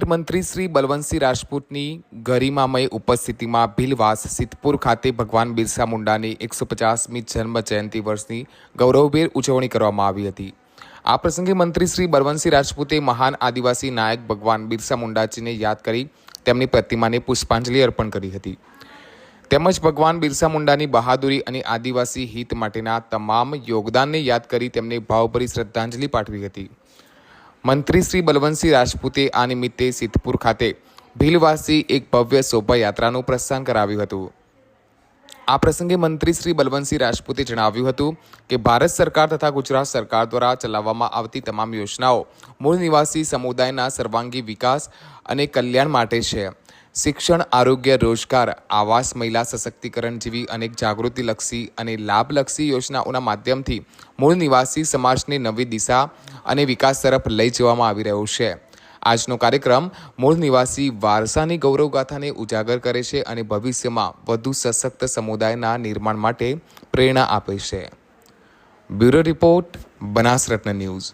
મંત્રી શ્રી બલવંતસિંહ રાજપૂતની ગરિમામય ઉપસ્થિતિમાં ભીલવાસ સિદ્ધપુર ખાતે ભગવાન બિરસા મુંડાની એકસો પચાસમી જન્મ જયંતિ વર્ષની ગૌરવભેર ઉજવણી કરવામાં આવી હતી. આ પ્રસંગે મંત્રી શ્રી બલવંતસિંહ રાજપૂતે મહાન આદિવાસી નાયક ભગવાન બિરસા મુંડાજીને યાદ કરી તેમની પ્રતિમાને પુષ્પાંજલિ અર્પણ કરી હતી. તેમજ ભગવાન બિરસા મુંડાની બહાદુરી અને આદિવાસી હિત માટેના તમામ યોગદાનને યાદ કરી તેમને ભાવભરી શ્રદ્ધાંજલિ પાઠવી હતી. મંત્રી શ્રી બલવંતસિંહ રાજપૂતે આ નિમિત્તે સિદ્ધપુર ખાતે ભીલવાસી એક ભવ્ય શોભાયાત્રાનું પ્રસ્થાન કરાવ્યું હતું. આ પ્રસંગે મંત્રી શ્રી બલવંતસિંહ રાજપૂતે જણાવ્યું હતું કે, ભારત સરકાર તથા ગુજરાત સરકાર દ્વારા ચલાવવામાં આવતી તમામ યોજનાઓ મૂળ નિવાસી સમુદાયના સર્વાંગી વિકાસ અને કલ્યાણ માટે છે. શિક્ષણ, આરોગ્ય, રોજગાર, આવાસ, મહિલા સશક્તિકરણ જેવી અનેક જાગૃતિલક્ષી અને લાભલક્ષી યોજનાઓના માધ્યમથી મૂળ નિવાસી સમાજને નવી દિશા અને વિકાસ તરફ લઈ જવામાં આવી રહ્યો છે. આજનો કાર્યક્રમ મૂળ નિવાસી વારસાની ગૌરવગાથાને ઉજાગર કરે છે અને ભવિષ્યમાં વધુ સશક્ત સમુદાયના નિર્માણ માટે પ્રેરણા આપે છે. Bureau report, Banasratna news.